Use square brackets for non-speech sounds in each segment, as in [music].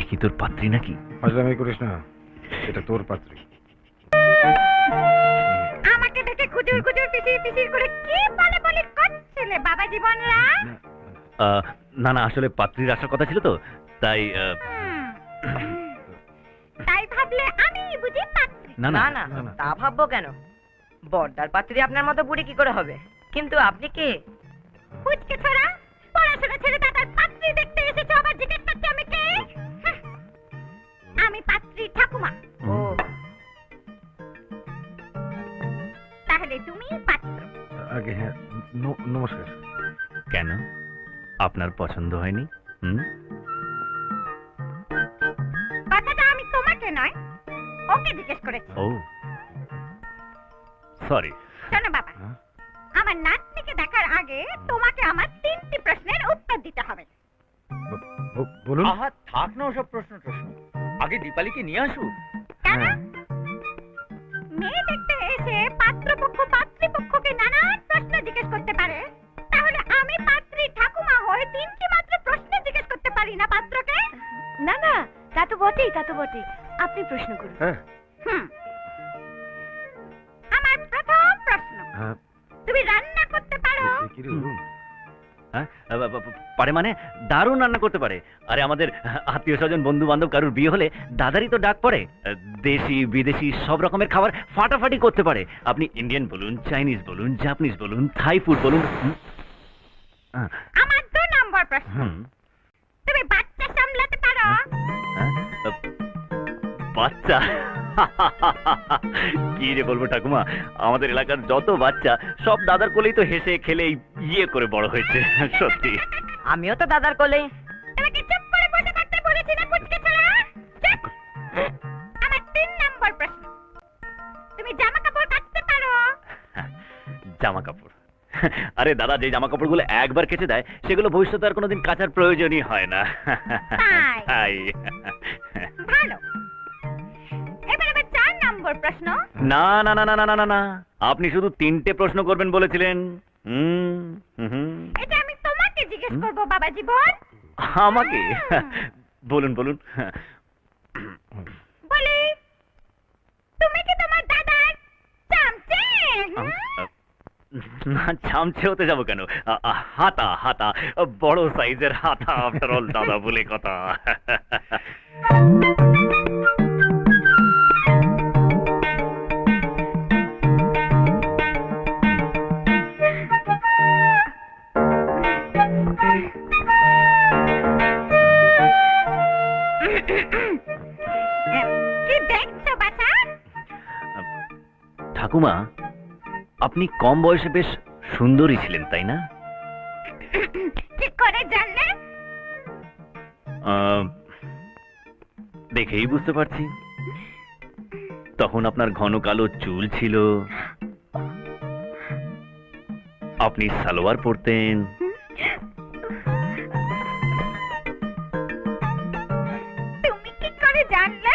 এ কি তোর পাত্রী নাকি? ফাজলামি করিস না এটা তোর পাত্রী। আমাকে দেখে পিছিয়ে পিছিয়ে করে কি বলে বলে করছিলে বাবা জীবনরা? না না আসলে পাত্রীর আসার কথা ছিল তো তাই তাই ভাবলে আমি বুঝি পাত্রী। না না। না না না, না। তা ভাববো কেন? বর্দার পাত্রী আপনার মতো বুড়ি কি করে হবে? কিন্তু আপনি কে? পুচকে ছড়া পড়াশোনা ছেড়ে দাদার পাত্রী দেখতে এসেছ আবার জিজ্ঞেস আগে হ্যাঁ। ন- নমস্কার। কেন? আপনার পছন্দ হয়নি? হুম? কথাটা আমি তোমাকে নয় ওকে জিজ্ঞেস করেছি। ও। সরি শোনো বাবা হ্যাঁ? আমার নাতনিকে দেখার আগে তোমাকে আমার তিনটি প্রশ্নের উত্তর দিতে হবে। ব- বলুন। আহা থাক না ওসব প্রশ্ন প্রশ্ন আগে দীপালিকে নিয়ে আসুক কেন? হ্যাঁ। মেয়ে দেখতে এসে পাত্রপক্ষ পাত্রীপক্ষকে বটেই তা তো বটেই। আপনি প্রশ্ন করুন। হ্যাঁ। হুম। আমার প্রথম প্রশ্ন। হ্যাঁ। তুমি রান্না করতে পারো? কি রে, অরুণ? হ্যাঁ? আহ, বা- বা- পারে মানে দারুণ রান্না করতে পারে। আরে আমাদের আত্মীয় স্বজন বন্ধু বান্ধব কারুর বিয়ে হলে দাদারই তো ডাক পড়ে। দেশি বিদেশি সব রকমের খাবার ফাটাফাটি করতে পারে। আপনি ইন্ডিয়ান বলুন চাইনিজ বলুন জাপানিজ বলুন থাই ফুড বলুন হুম, আমার দু নম্বর প্রশ্ন। হুম, বাচ্চা। [laughs] কি রে বলব ঠাকুমা আমাদের এলাকার যত বাচ্চা সব দাদার কোলেই তো হেসে খেলে ইয়ে করে বড় হয়েছে [laughs] সত্যি। আমিও তো দাদার কোলে। তোমাকে চুপ করে বসে থাকতে বলেছি না পুচকে ছোড়া আমার তিন নম্বর প্রশ্ন। তুমি জামা কাপড় কাচতে পারো? জামা কাপড় [laughs] আরে দাদা যে জামা কাপড়গুলো একবার কেচে দেয় সেগুলো ভবিষ্যতে আর কোনোদিন কাচার প্রয়োজনই হয় না। তাই? নম্বর প্রশ্ন। না না না না না না না আপনি শুধু তিনটে প্রশ্ন করবেন বলেছিলেন। এটা আমি তোমাকে জিজ্ঞেস করব বাবা জীবন আমাকে? [laughs] বলুন বলুন। [clears throat] বলি তুমি কি তোমার দাদার চামচে? না চামচে হতে যাব কেন? হাতা হাতা। বড় সাইজের হাতা আফটার অল দাদা বলে কথা। [laughs] [coughs] কি দেখছ বাছা? ঠাকুমা আপনি কম বয়সে বেশ সুন্দরী ছিলেন তাই না? [coughs] কি করে জানলে? আহ, দেখেই বুঝতে পারছি। তখন আপনার ঘন কালো চুল ছিল। আপনি সালোয়ার পরতেন। করে জানলে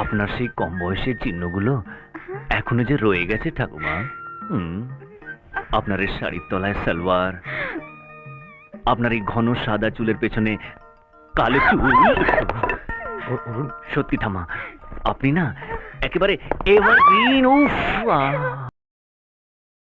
আপনার সেই কম বয়সের চিহ্নগুলো এখনও যে রয়ে গেছে ঠাকুমা। আপনার এই শাড়ির তলায় সালোয়ার। আপনার এই ঘন সাদা চুলের পেছনে কালো চুল। সত্যি ঠামা আপনি না একেবারে এভারগ্রিন উফ